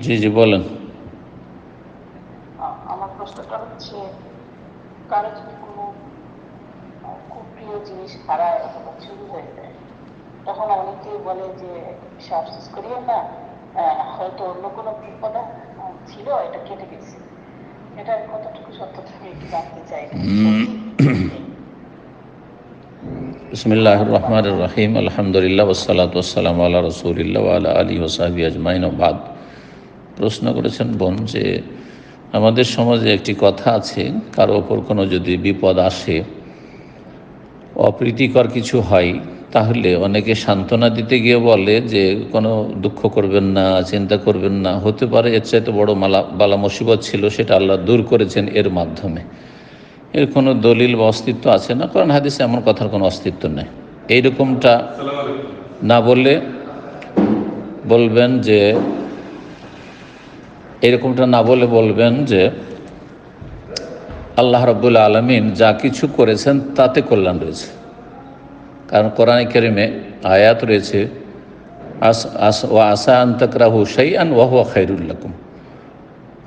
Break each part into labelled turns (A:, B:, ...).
A: জি জি। বলেন।
B: আমার প্রশ্নটা হচ্ছে কারও যদি কোনো খুব প্রিয় জিনিস হারায় অথবা চুরি হয়ে যায় তখন অনেকে বলে যে সে আফসোস করিও না হয়তো অন্য কোনো বিপদ ছিল এটা কেটে গেছে। এটা কতটুকু সত্য থেকে একটু জানতে চাই?
A: বিসমিল্লাহ রহমান রহিম আলহামদুলিল্লাহ ওসালাত ওসালাম আল্লাহ রসুলিল্লাহ আল্লাহ আলী ওসাহাবি আজমাইন বাদ প্রশ্ন করেছেন বোন যে, আমাদের সমাজে একটি কথা আছে, কারও ওপর কোনো যদি বিপদ আসে, অপ্রীতিকর কিছু হয়, তাহলে অনেকে সান্ত্বনা দিতে গিয়ে বলে যে, কোনো দুঃখ করবেন না, চিন্তা করবেন না। হতে পারে এর চাইতে বড় মালা, বালা মুসিবত ছিল, সেটা আল্লাহ দূর করেছেন এর মাধ্যমে। এর কোনো দলিল বা অস্তিত্ব আছে না? কারণ হাদিসে এমন কথার কোনো অস্তিত্ব নেই। এইরকমটা না বললে বলবেন যে এরকমটা না বলে বলবেন যে আল্লাহ রব্বুল আলমিন যা কিছু করেছেন তাতে কল্যাণ রয়েছে। কারণ কোরআন কেরিমে আয়াত রয়েছে আস আস ও আসা আন্তকরাহু সেই আন ওয়াহুয়া খাইরুল্লাকুম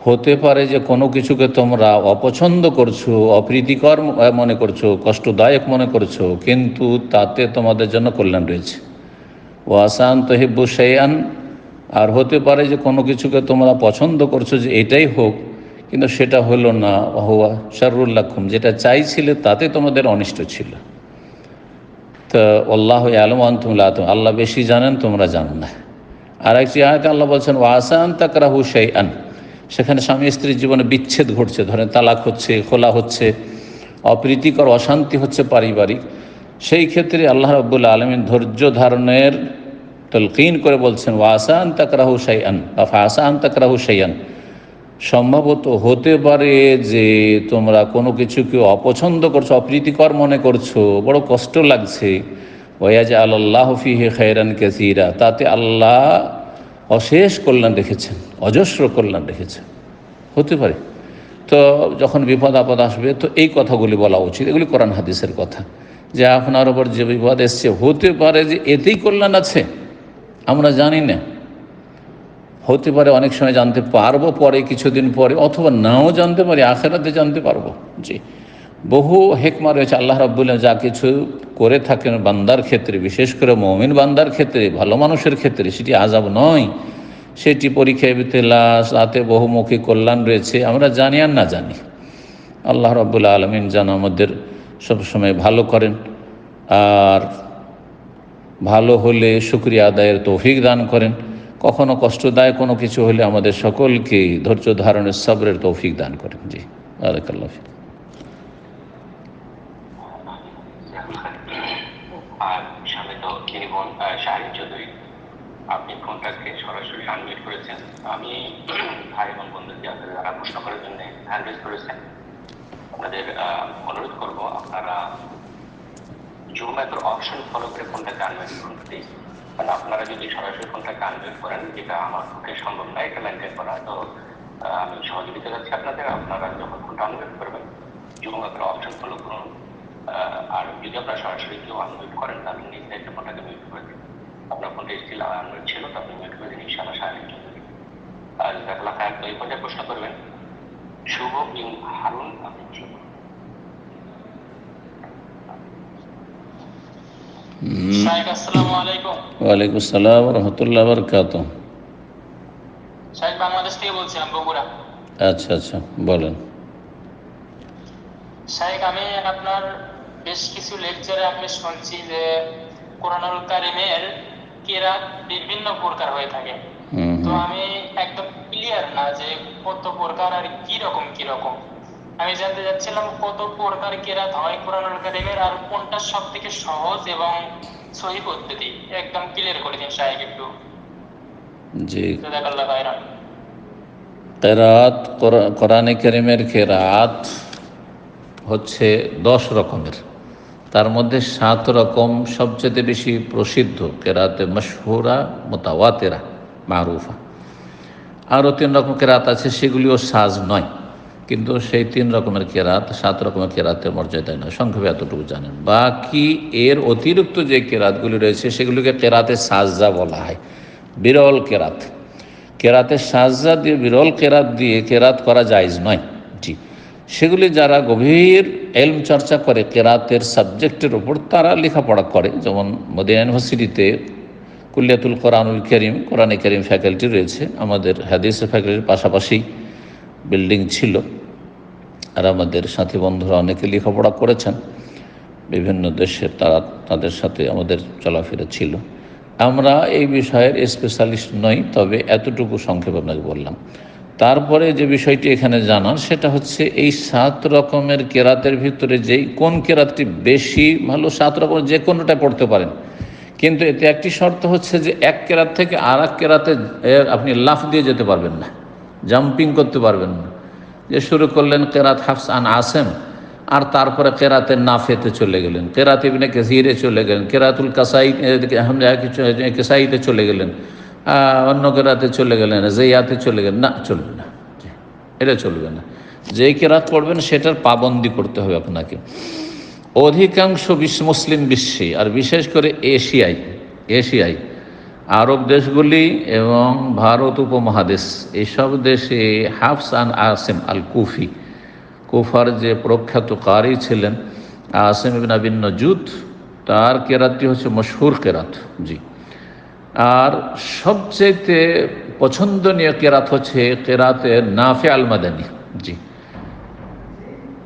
A: হতে পারে যে কোনো কিছুকে তোমরা অপছন্দ করছ, অপ্রীতিকর মনে করছ, কষ্টদায়ক মনে করছ, কিন্তু তাতে তোমাদের জন্য কল্যাণ রয়েছে। ও আসান তহিব্বু সেইয়ান আর হতে পারে যে কোনো কিছুকে তোমরা পছন্দ করছ যে এটাই হোক, কিন্তু সেটা হলো না হুয়া শারুল্লাখুম যেটা চাইছিলে তাতে তোমাদের অনিষ্ট ছিল। তো আল্লাহ আলম আন্তমুল্লাহ আল্লাহ বেশি জানেন তোমরা জানো না। আর একটি আয়তে আল্লাহ বলছেন ও আসান তাকরাহু আন সেখানে স্বামী স্ত্রীর জীবনে বিচ্ছেদ ঘটছে, ধরেন তালাক হচ্ছে, খোলা হচ্ছে, অপ্রীতিকর অশান্তি হচ্ছে পারিবারিক। সেই ক্ষেত্রে আল্লাহ রব্বুল্লা আলমিন ধৈর্য ধারণের তলকিন করে বলছেন ওয়াসান তাকরাহু সাইয়ান বা ফাসান তাকরাহু সাইয়ান সম্ভবত হতে পারে যে তোমরা কোনো কিছুকে অপছন্দ করছ, অপ্রীতিকর মনে করছ, বড় কষ্ট লাগছে। ওয়াজ আল্লাহ ফিহে খায়রান কাসিরা, তাতে আল্লাহ অশেষ কল্যাণ রেখেছেন, অজস্র কল্যাণ রেখেছেন। হতে পারে। তো যখন বিপদ আপদ আসবে, তো এই কথাগুলি বলা উচিত। এগুলি কোরআন হাদিসের কথা। যে আপনার ওপর যে বিপদ এসছে, হতে পারে যে এতেই কল্যাণ আছে। আমরা জানি না। হতে পারে অনেক সময় জানতে পারব পরে, কিছুদিন পরে, অথবা নাও জানতে পারি, আখেরাতে জানতে পারব। জি। বহু হেকমা রয়েছে, আল্লাহ রাবুল্লাহ যা কিছু করে থাকেন বান্দার ক্ষেত্রে, বিশেষ করে মমিন বান্দার ক্ষেত্রে, ভালো মানুষের ক্ষেত্রে, সেটি আজাব নয়। সেটি পরীক্ষা বিতেলা তাতে বহুমুখী কল্যাণ রয়েছে, আমরা জানি আর না জানি। আল্লাহ রব্বুল্লা আলমিন যেন আমাদের সবসময় ভালো করেন, আর ভালো হলে শুক্রিয়া আদায়ের তৌফিক দান করেন। কখনো কষ্টদায়ক কোনো কিছু হলে আমাদের সকলকে ধৈর্য ধারণের সবরের তৌফিক দান করেন। জি আলাইকাল্লাহ
C: আর সামনে তো তিনি বোন শাহিন চৌধুরী আপনি ফোনটাকে সরাসরি আনমিউট করেছেন। আমি ভাই এবং বন্ধুকে আপনাদের যারা প্রশ্ন করার জন্য হ্যান্ড করেছেন আপনাদের অনুরোধ করব, আপনারা জুম অ্যাপের অপশন ফলো করে ফোনটাকে আনমিউট করুন প্লিজ কারণ আপনারা যদি সরাসরি ফোনটাকে আনমিউট করেন, যেটা আমার পক্ষে সম্ভব নয় এটা মেনটেন করা, তো আমি সহযোগিতা করছি আপনাদের, আপনারা যখন ফোনটা আনমিউট করবেন জুম অ্যাপের অপশন ফলো করুন। আর যদি আপনারা সরাসরি কেউ আনমিউট করেন, তাহলে নিজ দায়িত্বে ফোনটাকে মিউট করে দিন। আপনার ফোনটা স্টিল ছিল তো আপনি মিউট করে দিন ইনশাআল্লাহ সাহেব চৌধুরী আর জাকাল্লাহ খায়ের তো এই পর্যায়ে প্রশ্ন করবেন শুভ বিন হারুন আপনি প্রশ্ন
A: ওয়ালাইকুম আসসালাম রহমতুল্লাহ বরকাত
D: বাংলাদেশ থেকে বলছিলাম বগুড়া।
A: আচ্ছা আচ্ছা বলেন।
D: শাহেক আমি আপনার বেশ কিছু লেকচারে আমি শুনছি যে কোরআনুল কারিমের কেরাত বিভিন্ন প্রকার হয়ে থাকে। তো আমি একদম ক্লিয়ার না যে কত প্রকার আর কি রকম কি রকম আমি জানতে চাচ্ছিলাম কত প্রকার কেরাত হয় কোরআনুল কারিমের আর কোনটা সব থেকে সহজ এবং সহি পদ্ধতি। একদম ক্লিয়ার করে দিন শাহেক একটু।
A: জি।
D: জাজাকাল্লাহ খায়রান।
A: কেরাত কোরআ- কোরআনে করিমের কেরাত হচ্ছে দশ রকমের। তার মধ্যে সাত রকম সবচেয়ে বেশি প্রসিদ্ধ, কেরাতে মশহুরা, মোতাওয়াতেরা, মারুফা। আরও তিন রকম কেরাত আছে, সেগুলিও সাজ নয়, কিন্তু সেই তিন রকমের কেরাত, সাত রকমের কেরাতের মর্যাদায় নয়। সংক্ষেপে এতটুকু জানেন। বাকি এর অতিরিক্ত যে কেরাতগুলি রয়েছে, সেগুলিকে কেরাতে সাজা বলা হয়, বিরল কেরাত। কেরাতের সাজা দিয়ে, বিরল কেরাত দিয়ে কেরাত করা জায়জ নয়। জি। সেগুলি যারা গভীর এলম চর্চা করে কেরাতের সাবজেক্টের ওপর তারা লেখাপড়া করে। যেমন মদিনা ইউনিভার্সিটিতে কুল্লিয়াতুল কোরআনুল করিম, কোরআনে করিম ফ্যাকাল্টি রয়েছে। আমাদের হাদিসের ফ্যাকাল্টির পাশাপাশি বিল্ডিং ছিল। আর আমাদের সাথী বন্ধুরা অনেকে লেখাপড়া করেছেন। বিভিন্ন দেশের তারা তাদের সাথে আমাদের চলাফেরা ছিল। আমরা এই বিষয়ের স্পেশালিস্ট নই, তবে এতটুকু সংক্ষেপে আপনাকে বললাম। তারপরে যে বিষয়টি এখানে জানার সেটা হচ্ছে এই সাত রকমের কেরাতের ভিতরে যেই, কোন কেরাতটি বেশি ভালো, সাত রকমের যে কোনোটা পড়তে পারেন। কিন্তু এতে একটি শর্ত হচ্ছে যে এক কেরাত থেকে আর এক কেরাতে আপনি লাফ দিয়ে যেতে পারবেন না, জাম্পিং করতে পারবেন না। যে শুরু করলেন কেরাত হাফস আন আসেম, আর তারপরে কেরাতে নাফেতে চলে গেলেন, কেরাত ইবনে কেসিরে চলে গেলেন, কেরাতুল কাসাই কেসাইতে চলে গেলেন। অন্য কেরাতে চলে গেলেন জেয়াতে চলে গেলেন, না, চলবে না। এটা চলবে না। যে কেরাত পড়বেন, সেটার পাবন্দি করতে হবে আপনাকে। অধিকাংশ বিশ্ব মুসলিম বিশ্বে, আর বিশেষ করে এশিয়ায় এশিয়ায়, আরব দেশগুলি এবং ভারত উপমহাদেশ এইসব দেশে হাফস আন আসেম আল কুফি কুফার যে প্রখ্যাত কারি ছিলেন, আসেম ইবিন আবিন তার কেরাতটি হচ্ছে মশহুর কেরাত। জি। আর সবচেয়ে পছন্দনীয় কেরাত হচ্ছে কেরাতে নাফে আল মাদানি জি।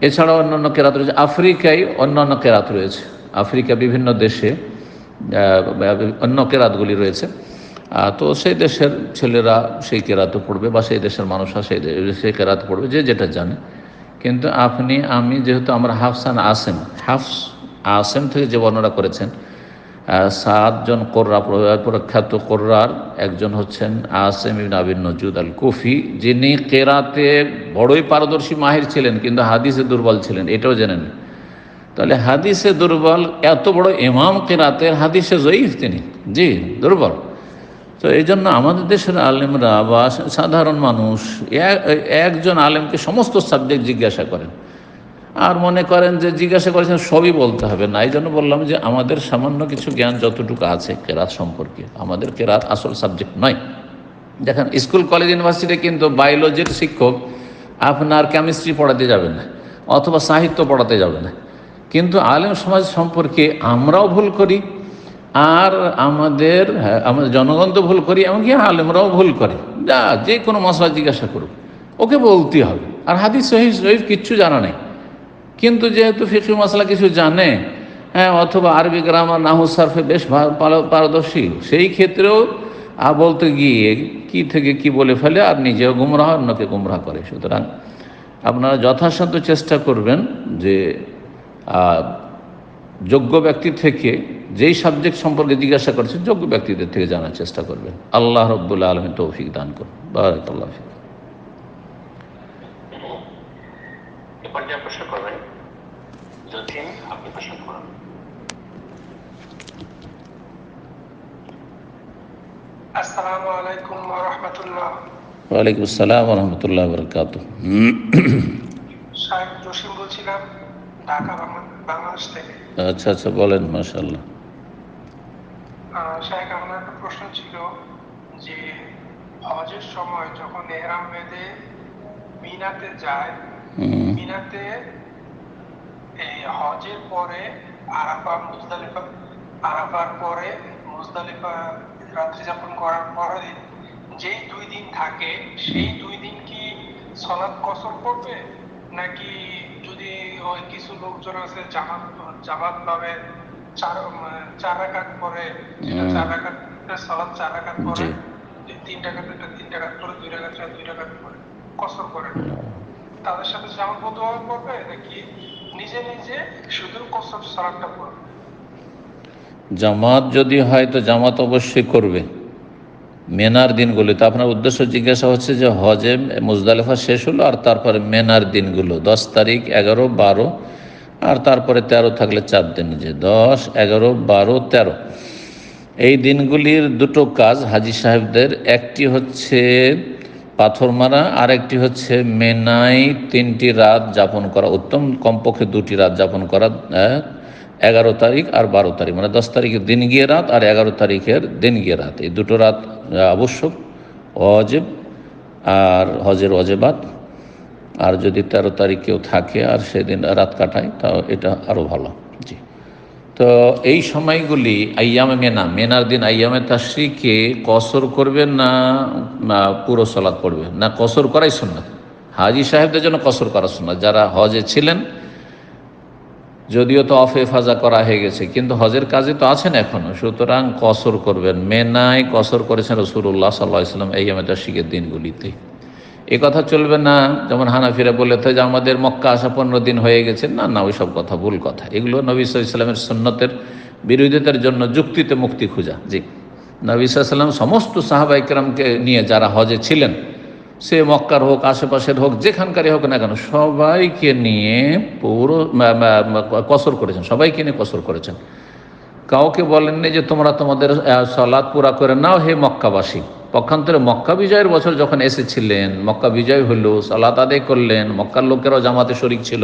A: এছাড়াও অন্যান্য কেরাত রয়েছে। আফ্রিকায় অন্যান্য কেরাত রয়েছে। আফ্রিকা বিভিন্ন দেশে অন্য কেরাতগুলি রয়েছে। তো সেই দেশের ছেলেরা সেই কেরাতে পড়বে বা সেই দেশের মানুষরা সেই সেই কেরাতে পড়বে, যে যেটা জানে। কিন্তু আপনি, আমি যেহেতু আমরা হাফসান আসেম, হাফস আসেম থেকে যে বর্ণনা করেছেন সাতজন কোর্রা প্র- প্রখ্যাত কোর্রার একজন হচ্ছেন আসেম ইবিন আবিন নজুদ আল কুফি যিনি কেরাতে বড়ই পারদর্শী মাহির ছিলেন, কিন্তু হাদিসে দুর্বল ছিলেন, এটাও জেনেন তাহলে হাদিসে দুর্বল, এত বড় ইমাম কেরাতের হাদিসে জয়ীফ তিনি। জি, দুর্বল। তো এই জন্য আমাদের দেশের আলেমরা বা সাধারণ মানুষ একজন আলেমকে সমস্ত সাবজেক্ট জিজ্ঞাসা করেন। আর মনে করেন যে জিজ্ঞাসা করেছেন সবই বলতে হবে না। এই জন্য বললাম যে আমাদের সামান্য কিছু জ্ঞান যতটুকু আছে কেরাত সম্পর্কে। আমাদের কেরাত আসল সাবজেক্ট নয়। দেখেন স্কুল কলেজ ইউনিভার্সিটি কিন্তু বায়োলজির শিক্ষক আপনার কেমিস্ট্রি পড়াতে যাবে না অথবা সাহিত্য পড়াতে যাবে না। কিন্তু আলেম সমাজ সম্পর্কে আমরাও ভুল করি আর আমাদের হ্যাঁ, আমাদের জনগণ তো ভুল করি এমনকি আলেমরাও ভুল করে। যা যে কোনো মশলা জিজ্ঞাসা করুক ওকে বলতে হবে। আর হাদিস সহিহ শরীফ কিচ্ছু জানা নেই। কিন্তু যেহেতু ফিকি মশলা কিছু জানে হ্যাঁ অথবা আরবি গ্রামার নাহু সার্ফে বেশ পারদর্শী। সেই ক্ষেত্রেও বলতে গিয়ে কি থেকে কি বলে ফেলে আর নিজেও গুমরাহ, অন্যকে গুমরাহ করে। সুতরাং আপনারা যথাসাধ্য চেষ্টা করবেন যে যোগ্য ব্যক্তি থেকে যেই সাবজেক্ট সম্পর্কে জিজ্ঞাসা করছেন যোগ্য ব্যক্তিদের থেকে জানার চেষ্টা করবেন। আল্লাহ রব্বুল্লা আলমী তৌফিক দান করুন। বারাকাল্লাহ
C: প্রশ্ন করবেন যদি আপনি প্রশ্ন করুন।
E: আসসালামু আলাইকুম ওয়া রাহমাতুল্লাহ।
A: ওয়ালাইকুম আসসালাম রহমতুল্লাহ বরকাত
E: শাহেদ জসিম বলছিলাম ঢাকা বাংলাদেশ থেকে।
A: আচ্ছা আচ্ছা বলেন
E: শাহেদ আমার একটা প্রশ্ন ছিল যে হজের সময় যখন এহরাম বেঁধে মিনাতে যায় মিনাতে এই হজের পরে আরাফা মুজদালিফা আরাফার পরে মুজদালিফা রাত্রি যাপন করার পরে যেই দুই দিন থাকে সেই দুই দিন কি সলাৎ কসর করবে নাকি যদি ওই কিছু লোকজন আছে জামাত জামাত পাবে চার চার রাকাত পরে। চার রাকাত সলাৎ চার রাকাত পরে। তিন টাকাত তিন টাকাত পরে দুই টাকাত দুই টাকাত পরে কসর করে তাদের সাথে জামাতবদ্ধ ভাবে পড়বে নাকি নিজে নিজে শুধু কসর সালাদটা পড়বে
A: জামাত যদি হয় তো জামাত অবশ্যই করবে। মেনার দিনগুলিতে আপনার উদ্দেশ্য জিজ্ঞাসা হচ্ছে যে হজে মুজদালিফা শেষ হলো আর তারপরে মেনার দিনগুলো দশ তারিখ এগারো, বারো, আর তারপরে তেরো থাকলে চার দিন যে দশ, এগারো, বারো, তেরো। এই দিনগুলির দুটো কাজ হাজি সাহেবদের, একটি হচ্ছে পাথর মারা আর একটি হচ্ছে মেনাই, তিনটি রাত যাপন করা, উত্তম কমপক্ষে দুটি রাত যাপন করা এগারো তারিখ আর বারো তারিখ মানে দশ তারিখের দিন গিয়ে রাত আর এগারো তারিখের দিন গিয়ে রাত। এই দুটো রাত আবশ্যক, অজেব আর হজের অজেবাত। আর যদি তেরো তারিখ কেউ থাকে আর সেদিন রাত কাটায়, তাও এটা আরও ভালো। জি। তো এই সময়গুলি আইয়ামে মেনা মেনার দিন আইয়ামে তাশ্রিকে কসর করবে না পুরো সলাদ পড়বে না কসর করাই সুন্নাত? হাজি সাহেবদের জন্য কসর করা সুন্নাত। যারা হজে ছিলেন, যদিও তো অফ হেফাজা করা হয়ে গেছে, কিন্তু হজের কাজে তো আছেন এখনও সুতরাং কসর করবেন। মেনায় কসর করেছেন রসুল্লাহ সাল্লাহ ইসলাম এই আমাদের শিখের দিনগুলিতে। এ কথা চলবে না। যেমন হানাফিরা বলে তো যে আমাদের মক্কা আসা পনেরো দিন হয়ে গেছে। না না, ওইসব কথা ভুল কথা। এগুলো নবী ইসলামের সুন্নতের বিরোধিতার জন্য যুক্তিতে মুক্তি খোঁজা। জি। নবী সাল্লাম সমস্ত সাহাবাইকরামকে নিয়ে যারা হজে ছিলেন, সে মক্কার হোক, আশেপাশের হোক, যেখানকারই হোক না কেন, সবাইকে নিয়ে পুরো কসর করেছেন। সবাইকে নিয়ে কসর করেছেন। কাউকে বলেননি যে, তোমরা তোমাদের সলাদ পুরা করে নাও, হে মক্কাবাসী। পক্ষান্তরে মক্কা বিজয়ের বছর যখন এসেছিলেন, মক্কা বিজয় হলো, সালাত আদায় করলেন, মক্কার লোকেরাও জামাতে শরিক ছিল,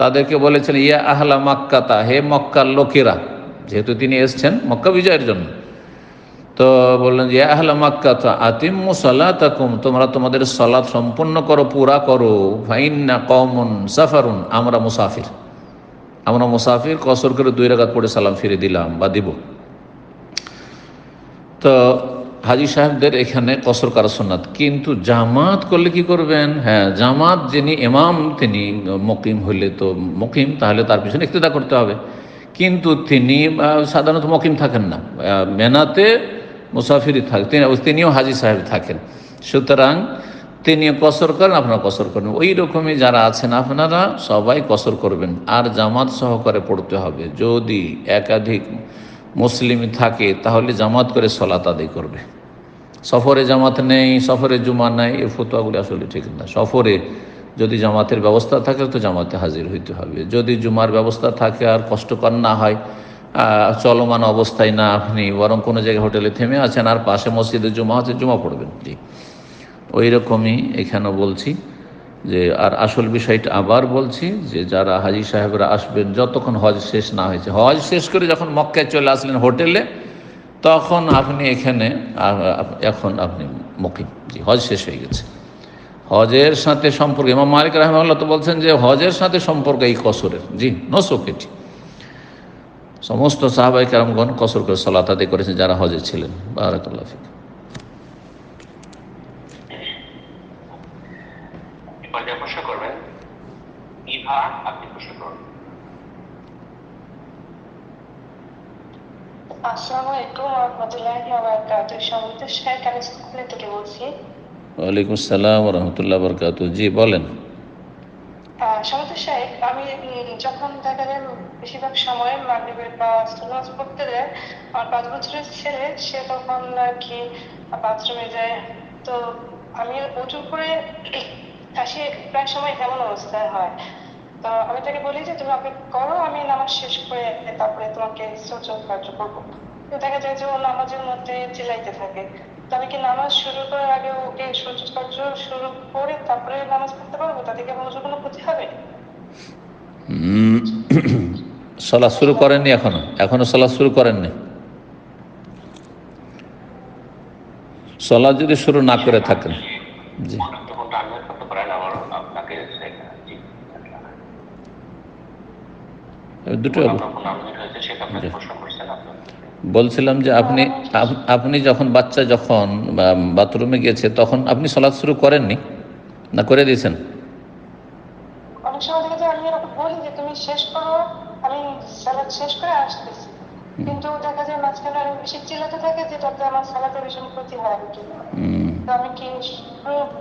A: তাদেরকে বলেছেন, ইয়া আহলা মক্কাতা, হে মক্কার লোকেরা, যেহেতু তিনি এসছেন মক্কা বিজয়ের জন্য। তো বললেন যে আহলা মাক্কা তো আতিম্মু সালাতাকুম, তোমরা তোমাদের সালাত সম্পূর্ণ করো, পুরা করো, ফাইন্না কমন সাফারুন, আমরা মুসাফির। আমরা মুসাফির কসর করে দুই রাকাত পড়ে সালাম ফিরে দিলাম বা দিব। তো হাজি সাহেবদের এখানে কসর করা সুন্নাত। কিন্তু জামাত করলে কি করবেন? হ্যাঁ জামাত যিনি ইমাম, তিনি মকিম হইলে তো মকিম, তাহলে তার পিছনে ইক্তেদা করতে হবে। কিন্তু তিনি সাধারণত মকিম থাকেন না। মেনাতে মুসাফিরি থাকেন তিনি, তিনিও হাজি সাহেব থাকেন। সুতরাং তিনি কসর করেন, আপনারা কসর করেন। ওই রকমই যারা আছেন, আপনারা সবাই কসর করবেন। আর জামাত সহকারে পড়তে হবে। যদি একাধিক মুসলিম থাকে, তাহলে জামাত করে সলাত আদায় করবে। সফরে জামাত নেই, সফরে জুমা নেই এই ফতোয়াগুলি আসলে ঠিক না। সফরে যদি জামাতের ব্যবস্থা থাকে, তো জামাতে হাজির হইতে হবে। যদি জুমার ব্যবস্থা থাকে, আর কষ্টকর না হয় চলমান অবস্থায় না আপনি বরং কোনো জায়গায় হোটেলে থেমে আছেন, আর পাশে মসজিদে জুমা আছে, জুমা পড়বেন। জি। ওই রকমই এখানেও বলছি। যে, আর আসল বিষয়টা আবার বলছি যে, যারা হাজি সাহেবরা আসবেন, যতক্ষণ হজ শেষ না হয়েছে, হজ শেষ করে যখন মক্কায় চলে আসলেন হোটেলে, তখন আপনি এখানে এখন আপনি মকিম জি, হজ শেষ হয়ে গেছে। হজের সাথে সম্পর্ক, ইমাম মালিক রহমাল্লাহ তো বলছেন যে, হজের সাথে সম্পর্ক এই কসরের। জি নসক এটি সমস্ত সাহাবাই কারামগণ কসর করে সলাত করেছেন, যারা হজে ছিলেন। বারাকাল্লাহ ফিক
C: এবার যে প্রশ্ন করবেন ইভা আপনি প্রশ্ন করুন
F: আসসালামু আলাইকুম রহমতুল্লাহি ওয়া বারাকাতুহু সম্মানিত শেখ আমি স্কুল থেকে বলছি
A: ওয়ালাইকুম আসসালাম রহমতুল্লাহ বরকাত জি বলেন
F: আহ, সম্মানিত আমি উম, যখন দেখা যায় বেশিরভাগ সময় মাগরিবের বা নামাজ পড়তে যায় আমার পাঁচ বছরের ছেলে সে তখন আর কি বাথরুমে যায় তো আমি উঁচু করে আসি প্রায় সময় এমন অবস্থায় হয় তো আমি তাকে বলি যে, তুমি অপেক্ষা করো, আমি নামাজ শেষ করে তারপরে তোমাকে সচল কার্য করব। তো দেখা যায় যে ও নামাজের মধ্যে চিল্লাইতে থাকে। তো আমি কি নামাজ শুরু করার আগে ওকে সূর্য কার্য শুরু করে তারপরে নামাজ পড়তে পারব? তাতে কি আমার কোনো ক্ষতি হবে?
A: সলা শুরু করেননি এখনও। এখনও সলা শুরু করেননি। সলা যদি শুরু না করে থাকেন। জি
C: তখন টার্মিনেট করতে পারেন আমার আপনাকে জি
A: দুটো
C: আপনার ফোন টার্মিনেট হয়েছে সেটা আপনাকে প্রশ্ন করছেন আপনি
A: বলছিলাম যে আপনি আপ- আপনি যখন বাচ্চা যখন বাথরুমে গেছে তখন আপনি সলাৎ শুরু করেননি? না করে দিয়েছেন?
F: অনেক সময় দেখা যায় আমি ওকে বলি যে তুমি শেষ করো আমি সালাদ শেষ করে আসতেছি। কিন্তু দেখা যায় মাঝখানে অনেক বেশি চিল্লাতে থাকে যেটাতে আমার সালাতে ভীষণ ক্ষতি হয় আর কি।
A: উম,
F: তো আমি কি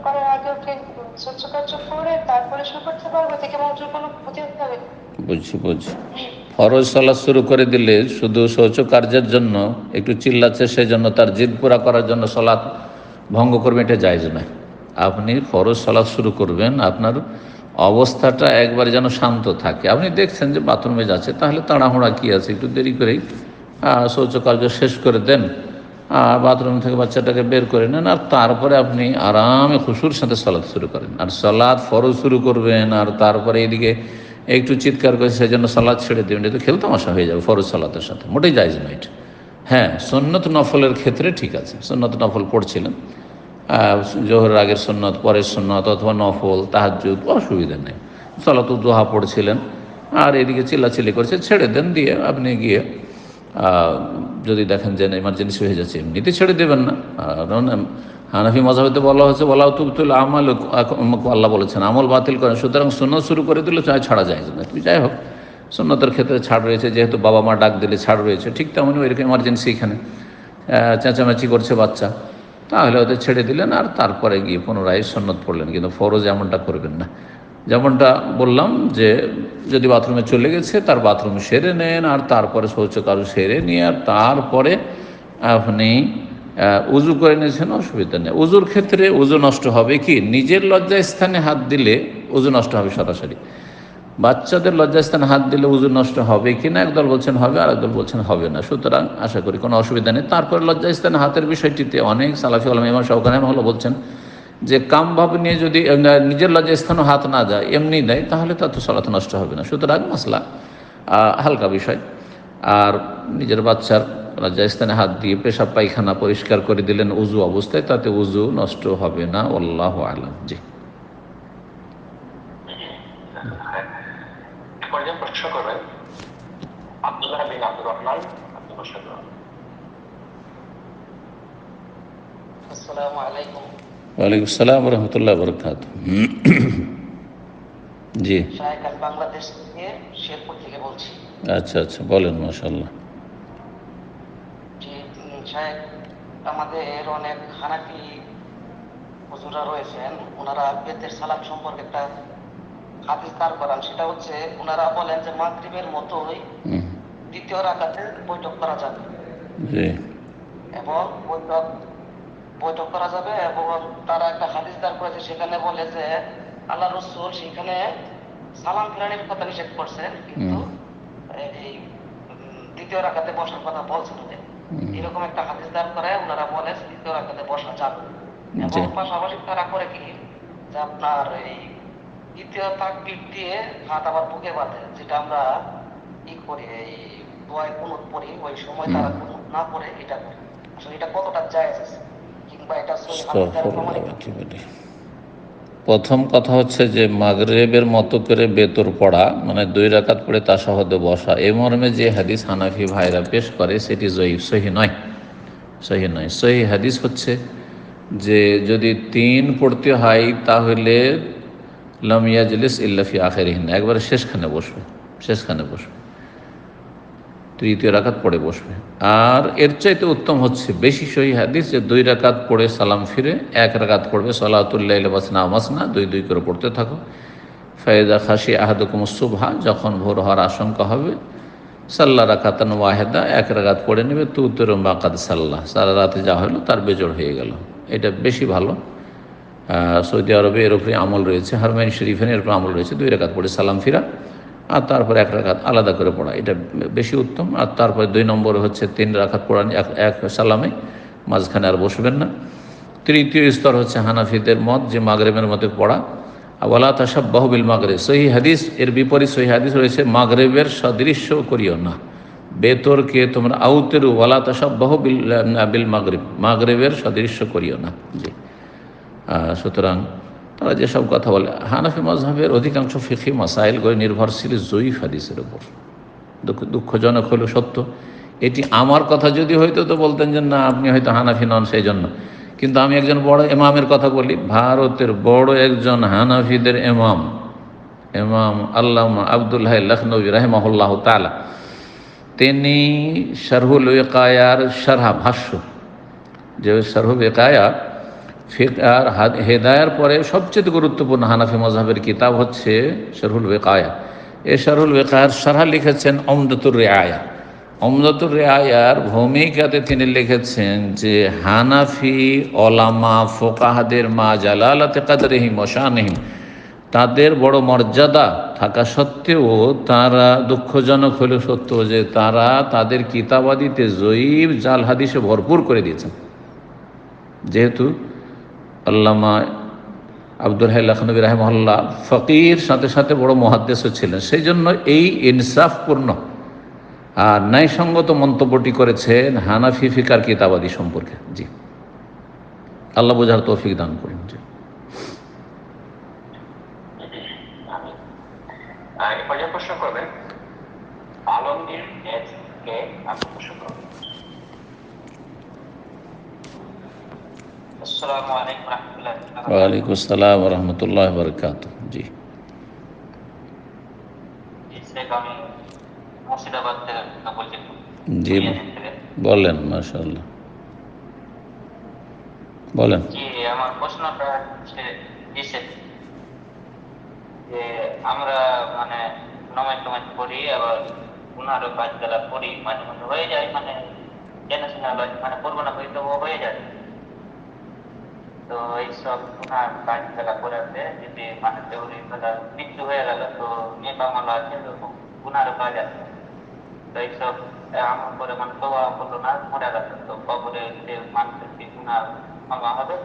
F: করার আগে ওকে স্বচ্ছ কার্য করে তারপরে শুরু করতে পারব? থেকে আমার কোনো ক্ষতি হবে।
A: বুঝছি বুঝছি। ফরজ সলাৎ শুরু করে দিলে শুধু শৌচ কার্যের জন্য একটু চিল্লাচ্ছে সেই জন্য তার জিদ পুরা করার জন্য সলাৎ ভঙ্গ করবে এটা জায়জ নয়। আপনি ফরজ সলাৎ শুরু করবেন আপনার অবস্থাটা একবারে যেন শান্ত থাকে। আপনি দেখছেন যে বাথরুমে যাচ্ছে তাহলে তাড়াহুড়া কী আছে? একটু দেরি করেই আহ, শৌচ কার্য শেষ করে দেন আর বাথরুম থেকে বাচ্চাটাকে বের করে নেন আর তারপরে আপনি আরামে খুশুর সাথে সলাৎ শুরু করেন। আর সলাৎ ফরজ শুরু করবেন আর তারপরে এদিকে একটু চিৎকার করে সেই জন্য সালাদ ছেড়ে দেবেন, এটা খেলতে মশা হয়ে যাবে ফরজ সালাতের সাথে, মোটেই যাইজ নয় এটা। হ্যাঁ সন্নত নফলের ক্ষেত্রে ঠিক আছে, সন্নত নফল পড়ছিলেন জোহর আগের সন্ন্যত পরের সন্ন্যত অথবা নফল তাহাজুদ অসুবিধা নেই। সলাত দোহা পড়ছিলেন, আর এদিকে চিল্লাচিল্লি করছে, ছেড়ে দেন দিয়ে আপনি গিয়ে যদি দেখেন যে এমার্জেন্সি হয়ে যাচ্ছে, এমনিতে ছেড়ে দেবেন না। কারণ হানাফি মজাবিতে বলা হয়েছে বলা তুবতুল আমল আল্লাহ বলেছেন, আমল বাতিল করেন। সুতরাং সুন্নত শুরু করে দিলে চাই ছাড়া যায় না। তুমি যাই হোক, সুন্নতের ক্ষেত্রে ছাড় রয়েছে, যেহেতু বাবা মা ডাক দিলে ছাড় রয়েছে, ঠিক তেমনই ওইরকম এমার্জেন্সি এখানে চেঁচামেচি করছে বাচ্চা। তাহলে ওদের ছেড়ে দিলেন আর তারপরে গিয়ে পুনরায় সন্নত পড়লেন, কিন্তু ফরজ এমনটা করবেন না। যেমনটা বললাম যে, যদি বাথরুমে চলে গেছে, তার বাথরুম সেরে নেন, আর তারপরে শৌচকারু সেরে নিয়ে, আর তারপরে আপনি উজু করে নিয়েছেন, অসুবিধা নেই। উজুর ক্ষেত্রে উজু নষ্ট হবে কি? নিজের লজ্জাস্থানে হাত দিলে উজু নষ্ট হবে সরাসরি। বাচ্চাদের লজ্জাস্থানে হাত দিলে উজু নষ্ট হবে কি না? একদল বলছেন হবে আর একদল বলছেন হবে না। সুতরাং আশা করি কোনো অসুবিধা নেই। তারপরে লজ্জাস্থানে হাতের বিষয়টিতে অনেক সালাফি আলম ইমাম শাহকান হলো বলছেন যে কামভাব নিয়ে যদি নিজের লজ্জাস্থানও হাত না যায়, এমনি দেয়, তাহলে তার তো সলাত নষ্ট হবে না। সুতরাং মশলা হালকা বিষয়। আর নিজের বাচ্চার লজ্জাস্থানে হাত দিয়ে পেশাব পায়খানা পরিষ্কার করে দিলেন উজু অবস্থায় তাতে উজু নষ্ট হবে না আল্লাহ আলম। জি। ওয়ালাইকুম আসসালাম রহমতুল্লাহ বরকাত
G: বাংলাদেশ থেকে শেরপুর থেকে বলছি।
A: আচ্ছা আচ্ছা বলেন মাশাল্লাহ
G: যে উম, আমাদের অনেক হানাফি হুজুরা রয়েছেন ওনারা বেতের সালাম সম্পর্কে একটা হাদিস দাঁড় করান। সেটা হচ্ছে ওনারা বলেন যে মাগরিবের মতোই দ্বিতীয় রাকাতে বৈঠক করা যাবে। এবং বৈঠক বৈঠক করা যাবে এবং তারা একটা হাদিস দাঁড় করেছে সেখানে বলে যে আল্লাহ রসুল সেখানে সালাম ফিরানির কথা নিষেধ করছেন কিন্তু এই দ্বিতীয় রাখাতে বসার কথা বলছেন। এরকম একটা হাদিস দাঁড় করে ওনারা বলে যে দ্বিতীয় রাখাতে বসা যাবে এবং পাশাপাশি তারা করে কি? যে আপনার এই দ্বিতীয় তাকবির দিয়ে হাত আবার বুকে বাঁধে যেটা আমরা ই করি এই দোয়ায় কুনুত পড়ি ওই সময় তারা কুনুত না পড়ে এটা করে। আসলে এটা কতটা জায়েজ? আছে কিংবা এটা সহি হাদিস দ্বারা প্রমাণিত?
A: প্রথম কথা হচ্ছে যে মাগরেবের মতো করে বেতর পড়া মানে দুই রাকাত পড়ে তা সহদে বসা, এ মর্মে যে হাদিস হানাফি ভাইরা পেশ করে সেটি জয়ীফ সহি নয়। সহি নয়। সহি হাদিস হচ্ছে যে যদি তিন পড়তে হয় তাহলে লামিয়া জলিস ইল্লাফি আখেরিহীন একবারে শেষখানে বসবে শেষখানে বসবে। তৃতীয় রাকাত পড়ে বসবে। আর এর চাইতে উত্তম হচ্ছে বেশি সহি হাদিস যে দুই রাকাত পড়ে সালাম ফিরে, এক রাকাত পড়বে সালাতুল্লাহ বাসনা মাসনা দুই দুই করে পড়তে থাকো। ফায়দা খাসি আহাদুকুম সুবহা, যখন ভোর হওয়ার আশঙ্কা হবে, সাল্লা রাকাতান ওয়াহেদা, এক রাকাত পড়ে নেবে, তু তোর বাকাত সাল্লাহ সারা রাতে যা হলো তার বেজোড় হয়ে গেল। এটা বেশি ভালো। সৌদি আরবে এর উপরে আমল রয়েছে, হারমাইন শরীফের এর উপরে আমল রয়েছে, দুই রাকাত পড়ে সালাম ফিরা। আর তারপরে এক রাখাত আলাদা করে পড়া। এটা বেশি উত্তম। আর তারপরে দুই নম্বরে হচ্ছে তিন রাখাত পড়া এক এক সালামে। মাঝখানে আর বসবেন না। তৃতীয় স্তর হচ্ছে হানাফিদের মত, যে মাগরেবের মতে পড়া। আওয়ালা তাসাব বাহবিল মাগরে সহি হাদিস, এর বিপরীত সহি হাদিস রয়েছে, মাগরেবের সদৃশ্য করিও না। বেতরকে তোমরা আউতেরু ওয়ালা তাসাব বাহবিল বিল মাগরেব। মাগরেবের সদৃশ্য করিও না। জি। সুতরাং তারা যেসব কথা বলে, হানাফি মজহাবের অধিকাংশ ফিখি মাসাইলগুলি নির্ভরশীল জয়ীফ হাদিসের ওপর দুঃখ দুঃখজনক হলো সত্য। এটি আমার কথা যদি হয়তো তো বলতেন যে, না, আপনি হয়তো হানাফি নন সেই জন্য কিন্তু আমি একজন বড় এমামের কথা বলি, ভারতের বড় একজন হানাফিদের ইমাম ইমাম আল্লামা আবদুল্লাহ লখনবী রাহেমাহুল্লাহ তালা তিনি শারহুল ওয়েকায়ার শারহা ভাষ্য, যে শারহু বেকায়া ফিকার হাদ- হেদায়ার পরে সবচেয়ে গুরুত্বপূর্ণ হানাফি মজাহের কিতাব হচ্ছে শরহুল বেকায়া এ শরহুল বেকায়ার সারহা লিখেছেন অমদতুর রেআয়া। অমদতুর রেআয়ার ভূমিকাতে তিনি লিখেছেন যে, হানাফি ওলামা ফোকাহাদের মা জালালাতে কাদরহিম ওশানহিম তাদের বড় মর্যাদা থাকা সত্ত্বেও তারা দুঃখজনক হলেও সত্য যে তারা তাদের কিতাবাদিতে জয়ীব জাল হাদিসে ভরপুর করে দিয়েছেন। যেহেতু আল্লামা আব্দুল হাই লখনবী রাহেমহল্লা ফকির, সাথে সাথে বড় মহাদ্দেশও ছিলেন। সেই জন্য এই ইনসাফপূর্ণ আর ন্যায়সঙ্গত মন্তব্যটি করেছেন হানাফি ফিকার কিতাবাদি সম্পর্কে। জি। আল্লাহ বোঝার তৌফিক দান করুন। জি
C: আমি আহ, এ পর্যায়ে প্রশ্ন করবেন আলমগীর এস কে আপনি প্রশ্ন করবেন আসসালামু আলাইকুম রহমতুল্লাহ
A: ওয়ালাইকুম আসসালাম রহমতুল্লাহ বরকাত জি জি বলেন মাশাল্লাহ বলেন
C: আমার প্রশ্নটা হচ্ছে যে আমরা মানে নমাজ টমাজ পড়ি আবার উনারও কাজ যারা পড়ি মাঝে মধ্যে হয়ে যায় মানে জেনে শুনে মানে করব না হয়ে যায় তো এইসব উনার কাজ যারা করাতে যদি মানে দেউরি ফেলার মৃত্যু হয়ে গেল তো নেপা মালা আছে তো উনারও কাজ আছে তো এইসব আমার করে মানে তো করল না মরে গেল তো কবরে যে মানুষের কি উনার মামা হবে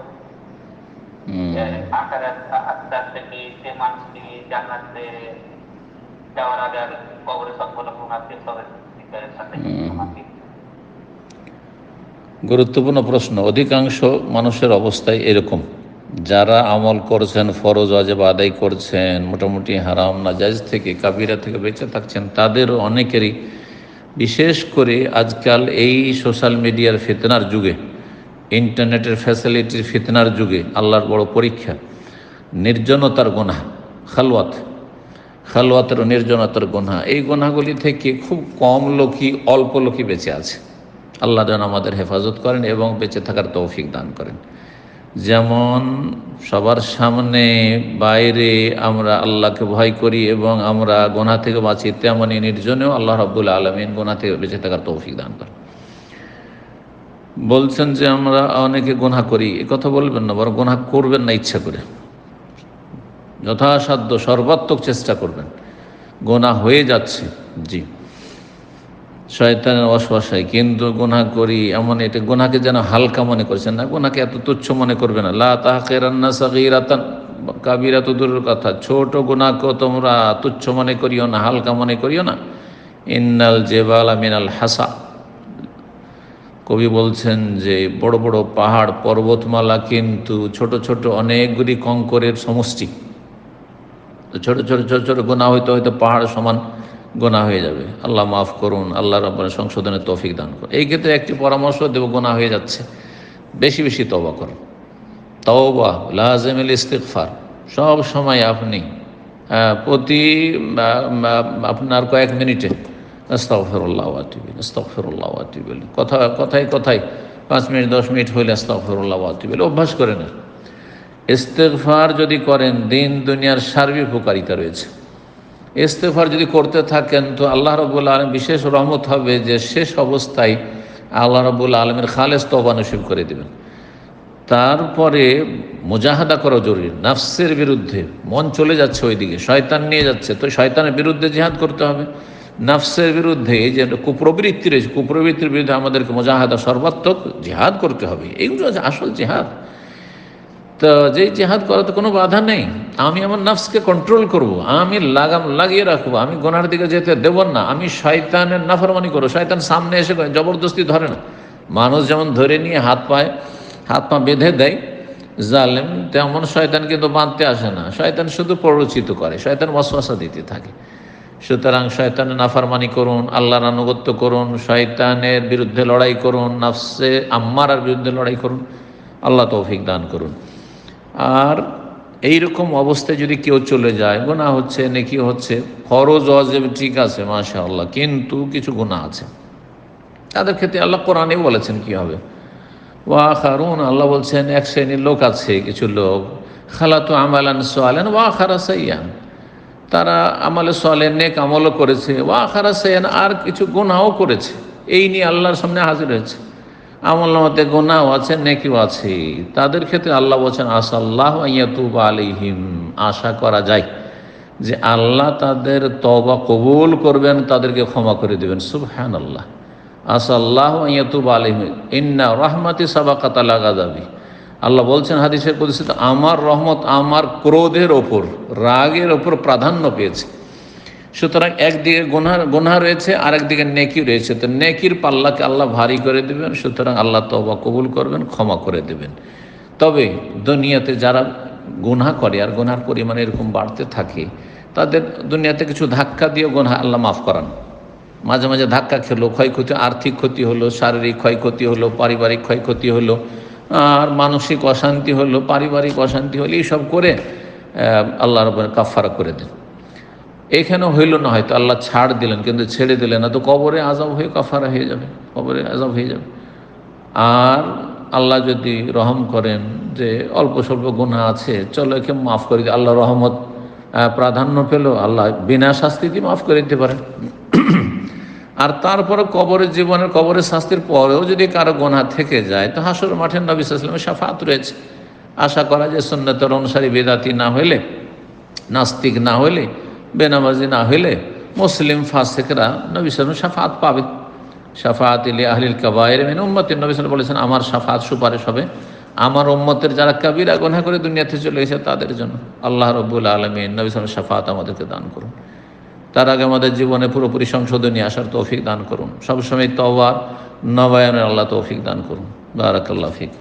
A: হুম।
C: আকারে আস্তে আস্তে কি সে মানুষটি জান্নাতে যাওয়ার আগে আগে কবরে সবগুলো উনার শেষ হবে ভিতরে সাথে
A: হুম।
C: আমাকে
A: গুরুত্বপূর্ণ প্রশ্ন। অধিকাংশ মানুষের অবস্থায় এরকম। যারা আমল করছেন, ফরজ অজেব আদায় করছেন, মোটামুটি হারাম নাজাইজ থেকে কাবিরা থেকে বেঁচে থাকছেন, তাদের অনেকেরই, বিশেষ করে আজকাল এই সোশ্যাল মিডিয়ার ফিতনার যুগে, ইন্টারনেটের ফ্যাসিলিটির ফিতনার যুগে, আল্লাহর বড় পরীক্ষা, নির্জনতার গোনা, খালওয়াত খালওয়াতের নির্জনতার গোনা, এই গোনাগুলি থেকে খুব কম লোকই অল্প লোকই বেঁচে আছে। আল্লাহ যেন আমাদের হেফাজত করেন এবং বেঁচে থাকার তৌফিক দান করেন। যেমন সবার সামনে বাইরে আমরা আল্লাহকে ভয় করি এবং আমরা গোনা থেকে বাঁচি তেমনই নির্জনেও আল্লাহ রব্বুল আলমিন গোনা থেকে বেঁচে থাকার তৌফিক দান করেন। বলছেন যে আমরা অনেকে গোনা করি, এ কথা বলবেন না, বরং গোনা করবেন না ইচ্ছা করে। যথাসাধ্য, সর্বাত্মক চেষ্টা করবেন। গোনা হয়ে যাচ্ছে, জি। শয়তানের অশ্বাসায় কিন্তু গোনা করি এমন এটা গোনাকে যেন হালকা মনে করছেন না। গোনাকে এত তুচ্ছ মনে করবে না। লা তাহকেরান্না সাকিরাতান কাবিরা তো দূরের কথা। ছোট গোনাকেও তোমরা তুচ্ছ মনে করিও না, হালকা মনে করিও না। ইন্নাল জেবাল মিনাল হাসা। কবি বলছেন যে, বড় বড় পাহাড়, পর্বতমালা কিন্তু ছোট ছোট অনেকগুলি কঙ্করের সমষ্টি। ছোট ছোট ছোট ছোট গোনা হইতে হয়তো পাহাড় সমান। গোনা হয়ে যাবে। আল্লাহ মাফ করুন, আল্লাহ রব্বানের সংশোধনের তৌফিক দান করুন। এই ক্ষেত্রে একটি পরামর্শ দেব গোনা হয়ে যাচ্ছে। বেশি বেশি তবা করুন। তওবা লাজেমিল ইস্তিকফার সব সময় আপনি প্রতি আপনার কয়েক মিনিটে, আস্তাগফিরুল্লাহ আতিবিল আস্তাগফিরুল্লাহ আতিবিল কথা, কথায় কথায় পাঁচ মিনিট, দশ মিনিট হইলে আস্তাগফিরুল্লাহ আতিবিল অভ্যাস করে নেন। ইস্তেগফার যদি করেন, দিন, দুনিয়ার সার্বিক উপকারিতা রয়েছে। ইস্তেফার যদি করতে থাকেন, তো আল্লাহ রবুল্লা আলম বিশেষ রহমত হবে যে শেষ অবস্থায় আল্লাহ রবুল্লা আলমের খালেস তবা নসিব করে দেবেন। তারপরে মুজাহাদা করা জরুরি, নাফসের বিরুদ্ধে মন চলে যাচ্ছে ওইদিকে, শয়তান নিয়ে যাচ্ছে, তো শয়তানের বিরুদ্ধে জিহাদ করতে হবে। নাফসের বিরুদ্ধে এই যে কুপ্রবৃত্তি রয়েছে কুপ্রবৃত্তির বিরুদ্ধে আমাদেরকে মুজাহাদা সর্বাত্মক জিহাদ করতে হবে, এইগুলো আসল জিহাদ। তো যেই জেহাদ করাতে কোনো বাধা নেই, আমি আমার নাফসকে কন্ট্রোল করব। আমি লাগাম লাগিয়ে রাখব, আমি গোনার দিকে যেতে দেব না, আমি শয়তানের নাফরমানি করব, শয়তান সামনে এসে জবরদস্তি ধরে না। মানুষ যেমন ধরে নিয়ে হাত পায়, হাত পা বেঁধে দেয়, জালেম তেমন শয়তান কিন্তু বাঁধতে আসে না। শয়তান শুধু প্ররোচিত করে, শয়তান ওয়াসওয়াসা দিতে থাকে। সুতরাং শয়তানের নাফারমানি করুন, আল্লাহর আনুগত্য করুন, শয়তানের বিরুদ্ধে লড়াই করুন, নাফসে আম্মারার বিরুদ্ধে লড়াই করুন, আল্লাহ তৌফিক দান করুন। আর এই রকম অবস্থায় যদি কেউ চলে যায় গুণা হচ্ছে, নেকি হচ্ছে, ফরজ অজেব ঠিক আছে মাশা আল্লাহ কিন্তু কিছু গুণা আছে। তাদের ক্ষেত্রে আল্লাহ কোরআনেও বলেছেন কি হবে। ওয়া খারুন আল্লাহ বলছেন, এক শ্রেণির লোক আছে কিছু লোক, খালাতু আমালান সোয়ালেন, ওয়া খারা সাইয়ান। তারা আমালে সোয়ালেন নেক আমলও করেছে, ওয়া খারা সাইয়ান, আর কিছু গুণাও করেছে। এই নিয়ে আল্লাহর সামনে হাজির হয়েছে। আমল নামাতে গোনাও আছে, নেকিও আছে। তাদের ক্ষেত্রে আল্লাহ বলছেন, আসাল্লাহ ইয়াতুব আলিহিম আশা করা যায় যে আল্লাহ তাদের তবা কবুল করবেন, তাদেরকে ক্ষমা করে দেবেন। সুবহান আল্লাহ আসাল্লাহ ইয়াতুব আলিহিম ইন্না রহমাতি সাবাকাত আল্লাহ গাজাবি আল্লাহ বলছেন হাদিসে কুদিসিত আমার রহমত আমার ক্রোধের ওপর, রাগের ওপর প্রাধান্য পেয়েছে। সুতরাং একদিকে গোনা গোনা রয়েছে আর একদিকে নেকি রয়েছে। তো নেকির পাল্লাকে আল্লাহ ভারী করে দেবেন, সুতরাং আল্লাহ তবা কবুল করবেন, ক্ষমা করে দেবেন। তবে দুনিয়াতে যারা গুনাহ করে, আর গুনার পরিমাণ এরকম বাড়তে থাকে, তাদের দুনিয়াতে কিছু ধাক্কা দিয়ে গুনাহ আল্লাহ মাফ করান। মাঝে মাঝে ধাক্কা খেলো, ক্ষয়ক্ষতি, আর্থিক ক্ষতি হলো, শারীরিক ক্ষয়ক্ষতি হলো, পারিবারিক ক্ষয়ক্ষতি হলো, আর মানসিক অশান্তি হলো, পারিবারিক অশান্তি হলো, এইসব করে আল্লাহ রব কাফারা করে দেন। এখানেও হইল না হয়তো, আল্লাহ ছাড় দিলেন, কিন্তু ছেড়ে দিলেন না, তো কবরে আজাব হয়ে কাফারা হয়ে যাবে, কবরে আজাব হয়ে যাবে। আর আল্লাহ যদি রহম করেন যে অল্প স্বল্প গুণা আছে, চলো একে মাফ করে দিই, আল্লাহ রহমত প্রাধান্য পেল, আল্লাহ বিনা শাস্তি দিয়ে মাফ করে দিতে পারেন। আর তারপরে কবরের জীবনের, কবরের শাস্তির পরেও যদি কারও গোনা থেকে যায়, তো হাসর মাঠের নবী সাল্লামের সাফাত রয়েছে। আশা করা যায় সুন্নতের অনুসারী বেদাতি না হইলে, নাস্তিক না হইলে বেনামাজি না হইলে মুসলিম ফাসেকরা নবী সাল্লাম সাফাত পাবে। সাফাত ইলি আহলিল কাবায়ের মেন উম্মতের নবী সাল্লাম বলেছেন, আমার সাফাত সুপারিশ হবে। আমার উম্মতের যারা কাবিরা গোনা করে দুনিয়াতে চলে গেছে তাদের জন্য। আল্লাহ রব্বুল আলমিন নবী সাফাত আমাদেরকে দান করুন। তার আগে আমাদের জীবনে পুরোপুরি সংশোধনী আসার তৌফিক দান করুন। সবসময় তওবার নবায়নের আল্লাহ তৌফিক দান করুন। বারাকাল্লাহ ফিক।